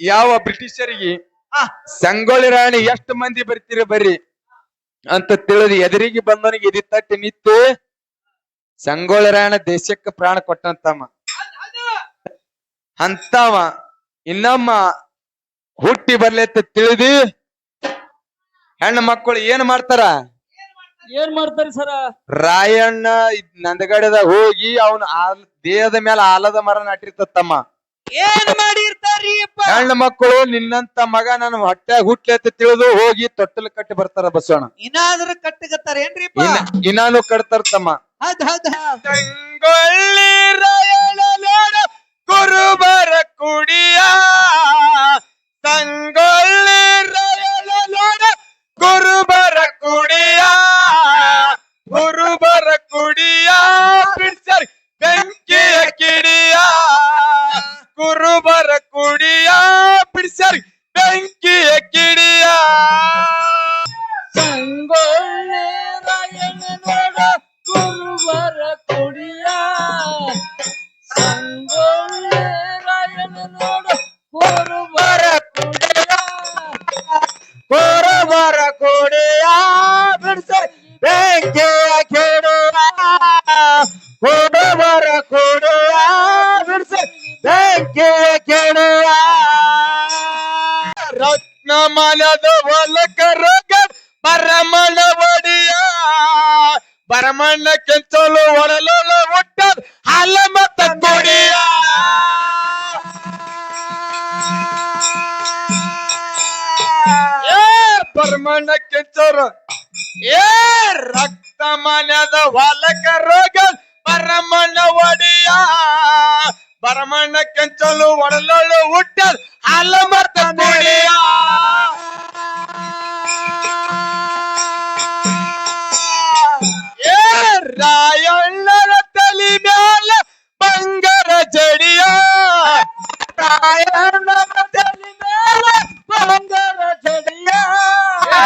ಯಾವ ಬ್ರಿಟಿಷರಿಗೆ ಆ. ಸಂಗೊಳ್ಳಿ ರಾಣಿ ಎಷ್ಟು ಮಂದಿ ಬರ್ತೀರಿ ಬರ್ರಿ ಅಂತ ತಿಳಿದು ಎದುರಿಗೆ ಬಂದವನಿಗೆ ಎದಿ ತಟ್ಟಿ ನಿಂತು ಸಂಗೊಳ್ಳಿ ರಾಯಣ ದೇಶಕ್ಕೆ ಪ್ರಾಣ ಕೊಟ್ಟಂತಮ್ಮ. ಅಂತವ ಇನ್ನಮ್ಮ ಹುಟ್ಟಿ ಬರ್ಲಿ ಅಂತ ತಿಳಿದು ಹೆಣ್ಣು ಮಕ್ಕಳು ಏನ್ ಮಾಡ್ತಾರ? ಏನ್ ಮಾಡ್ತಾರೆ ಸರ? ರಾಯಣ್ಣ ನಂದಗಡದಾಗ ಹೋಗಿ ಅವನು ದೇಹದ ಮೇಲೆ ಆಲದ ಮರ ನಾಟಿರ್ತತ್ತಮ್ಮ. ಹೆಣ್ಣು ಮಕ್ಕಳು ನಿನ್ನಂತ ಮಗ ನನ್ನ ಹೊಟ್ಟೆ ಹುಟ್ಲಿ ಅಂತ ತಿಳಿದು ಹೋಗಿ ತೊಟ್ಟಲ್ ಕಟ್ಟಿ ಬರ್ತಾರ ಬಸವಣ್ಣ. ಇನ್ನಾದ್ರೂ ಕಟ್ಟಗತ್ತಾರ ಏನ್ರಿ ಇನ್ನ ಇನ್ನಾನು ಕಟ್ತಾರತಮ್ಮ ಹೌದ್ ಹೌದ್ ಕುರುಬರ ಕುಡಿಯ. ರತ್ನ ಮನದ ಹೊಲಕ ರೋಗ ಬರಮಣ ಒಡಿಯ. ಬರಮಣ್ಣ ಕೆಂಚಲು ಒಡಲಲು ಹುಟ್ಟ ಹಾಲ ಮತ್ತ ಕೊಡಿಯ. ಏ ಬರಮಣ್ಣ ಕೆಂಚೋರು ಏ, ರಕ್ತ ಮನದ ರೋಗ ಬರಮಣ್ಣ ಒಡಿಯ. ಬರಮಣ್ಣ ಕೆಂಚಲು ಒಡಲಲು ಹುಟ್ಟ ಹಾಲ ಮತ್ತ ರಾಯಣ್ಣನ ತಲಿ ಮ್ಯಾಲ ಬಂಗಾರ ಜಡಿಯ ಏ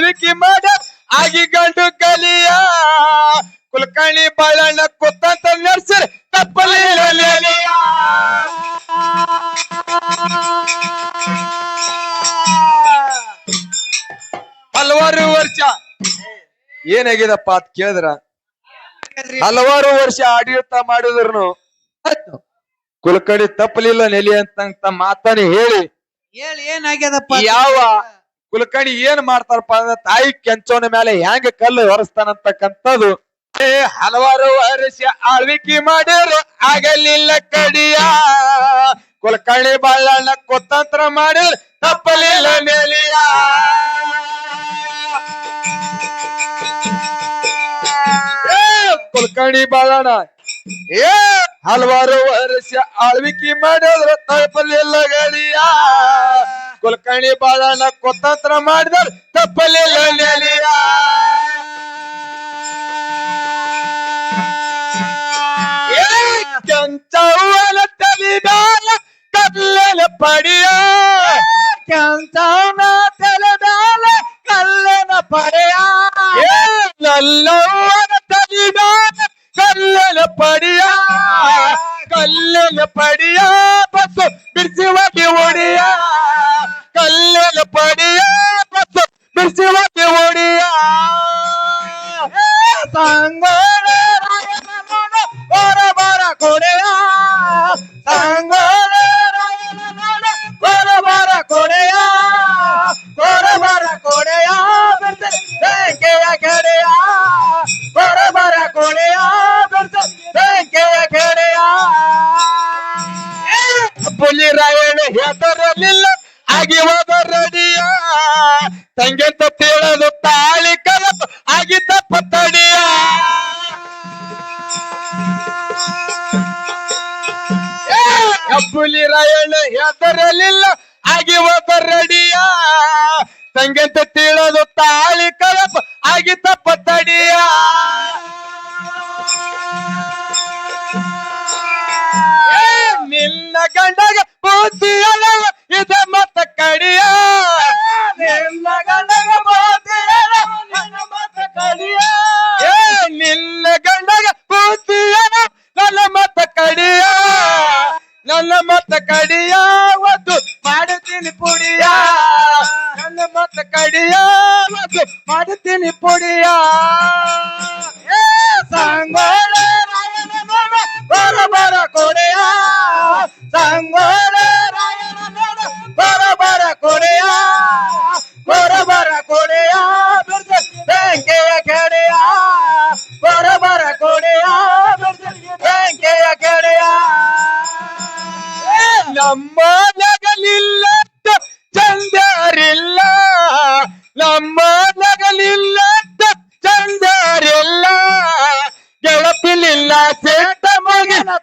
ಆಳ್ವಿಕೆ ಮಾಡ ಆಗಿ ಗಂಡು ಕಲಿಯ. ಕುಲಕರ್ಣಿ ಬಾಳಣ್ಣ ಕೊತ್ತಂತ ನಡ್ಸರ್ ತಪ್ಪಲಿ ಹಲವಾರು ವರ್ಷ. ಏನಾಗಿದಪ್ಪ ಅಂತ ಕೇಳಿದ್ರ? ಹಲವಾರು ವರ್ಷ ಆಡಳಿತ ಮಾಡಿದ್ರು ಕುಲಕರ್ಣಿ ತಪ್ಪಲಿಲ್ಲ ನೆಲಿ ಅಂತ ಮಾತನ್ನ ಹೇಳಿ. ಹೇಳಿ ಏನಾಗ್ಯದಪ್ಪ ಯಾವ ಕುಲಕರ್ಣಿ ಏನ್ ಮಾಡ್ತಾರಪ್ಪ ಅಂದ್ರೆ ತಾಯಿ ಕೆಂಚೋನ ಮೇಲೆ ಹೆಂಗ ಕಲ್ಲು ಹೊರಸ್ತಾನಂತಕ್ಕಂಥದ್ದು ಹಲವಾರು ವರ್ಷ ಆಳ್ವಿಕೆ ಮಾಡಿರು ಆಗಲಿಲ್ಲ ಕಡಿಯ. ಕುಲಕರ್ಣಿ ಬಾಳಣ್ಣ ಕುತಂತ್ರ ಮಾಡಿ ತಪ್ಪಲಿಲ್ಲ ನೆಲಿಯ. ಕುಲಕರ್ಣಿ ಬಾಳಣ್ಣ, ಏ, ಹಲವಾರು ವರ್ಷ ಆಳ್ವಿಕೆ ಮಾಡಿದ್ರು ತಪ್ಪಲಿಲ್ಲ ಗಡಿಯ. ಕುಲಕರ್ಣಿ ಬಾಳನ ಕುತಂತ್ರ ಮಾಡಿದ್ರ ತಪ್ಪಲಿಲ್ಲ ಚಂಚೌ जीवा देवडिया सांग बरा बरा कोड्या। सांग बरा बरा कोड्या। बरा बरा कोड्या केळ्या खेड्या। बरा बरा कोड्या केळ्या खेड्या। बोली रायण ह्या तर लिल्ल ಆಗಿವಾಗ ಹೋದ ರೆಡಿಯ. ತಂಗೆಂತ ತಿಳಿದು ತಾಳಿ ಕದ ಆಗಿದ್ದ ಪತ್ತಡಿಯ ಕಬ್ಬುಲಿ ರಾಯಣ್ಣ ಹೆದರಲಿಲ್ಲ ಆಗಿ ಹೋದ ರೆಡಿಯ. ತಂಗೆಂತ ತಿಳಿದು ತಾಳಿ ಕದಪ ಆಗಿದ್ದ ಮೊತ್ತ ಕಡಿಯ ಒದ್ದು ಮಾಡುತ್ತೀನಿ ಪುಡಿಯ ನನ್ನ ಮೊತ್ತ ಕಡಿಯ ಒದ್ದು ಮಾಡುತ್ತೀನಿ ಪುಡಿಯ ಸಾಂಗ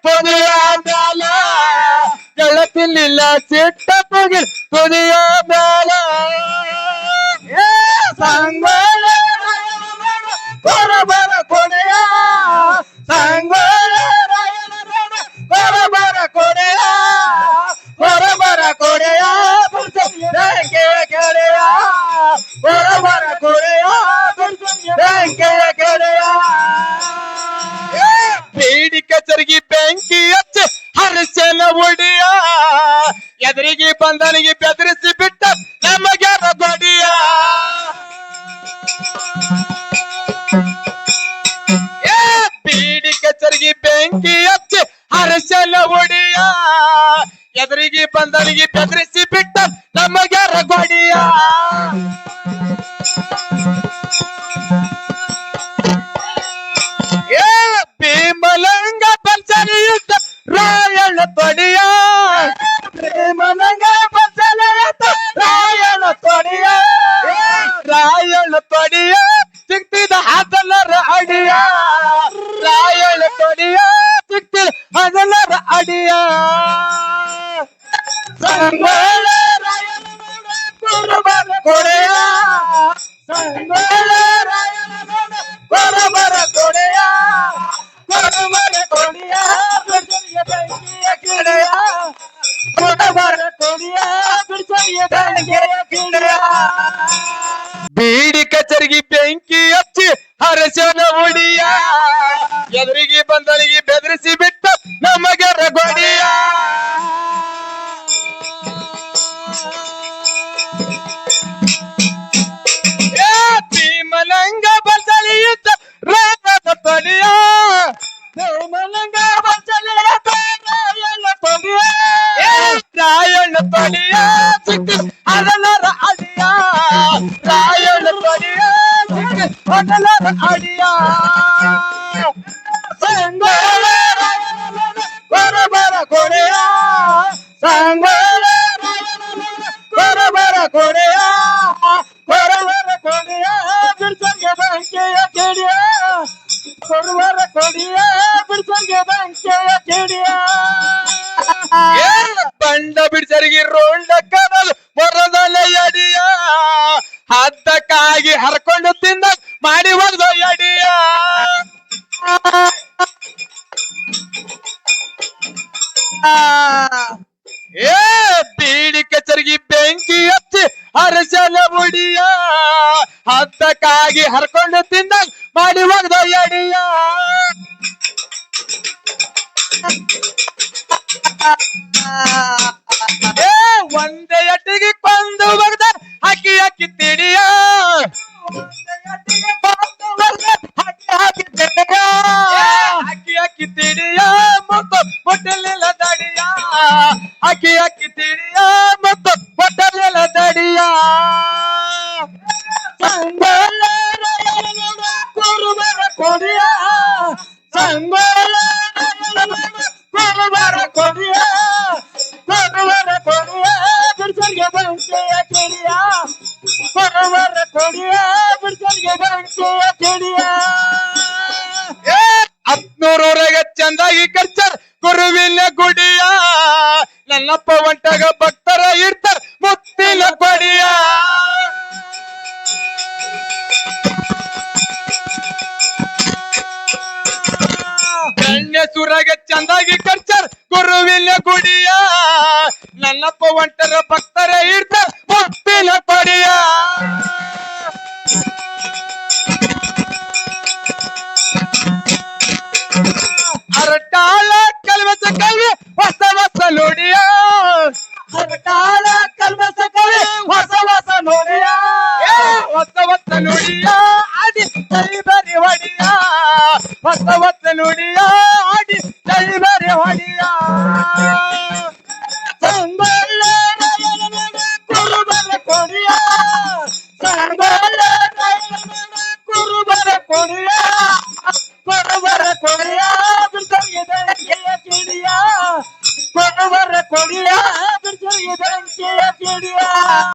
ತುದಿಯ ಮ್ಯಾಲ ಗೆಳತಿ ಚಿಟ್ಟ ತುಗಿ ತುದಿಯ ಎದುರಿಗೆ ಬಂದನಿಗೆ ಬೆದರಿಸಿ ಬಿಟ್ಟ ನಮಗೆ ಬಡಿಯ ಬೀಡಿ ಕಚರಿಗೆ ಬೆಂಕಿ ಹಚ್ಚಿ ಹರಸಲ ಒಡಿಯ ಎದುರಿಗೆ ಬಂದನಿಗೆ ಬೆದರಿಸಿ ಬಿಟ್ಟ ನಮಗೆ ರಗೊಡಿಯ ಕೊಡೆಯ ಸಂಗೊಳ್ಳ ಕೊರಬರ ಕೊಡೆಯ ಕೊರಬರ ಕೊಡೆಯ ಬಿಡ್ಸಂಗೆ ಬಂಕೆಯ ಕೆಡಿಯ ಕೊರಬರ ಕೊಡಿಯ ಬಿಡ್ಸಂಗೆ ಬಂಕೆಯ ಕೆಡಿಯ ಹರ್ಕೊಂಡು ತಿಂದಾಗ ಮಾಡಿ ಹೋಗ್ದ ಎಡಿಯ ಒಂದೇ ಅಟ್ಟಿಗೆ ಕೊಂದು ಬಗ್ದ ಹಕ್ಕಿ ಹಕ್ಕಿ ತಿಡಿಯ. ಚಂದಾಗಿ ಕಚ್ಚರ್ ಗುರುವಿನ ಗುಡಿಯ, ನನ್ನಪ್ಪ ಒಂಟಾಗ ಭಕ್ತರ ಇರ್ತಾರ ಮುತ್ತಿನ ಕೊಡಿಯ. ಸುರಗೆ ಚಂದಾಗಿ ಕರ್ಚರ್ ಗುರುವಿನ ಗುಡಿಯ, ನನ್ನಪ್ಪ ಒಂಟರ ಭಕ್ತರ ಇರ್ತಾರ ಮುತ್ತಿನ ಕೊಡಿಯ. Oh,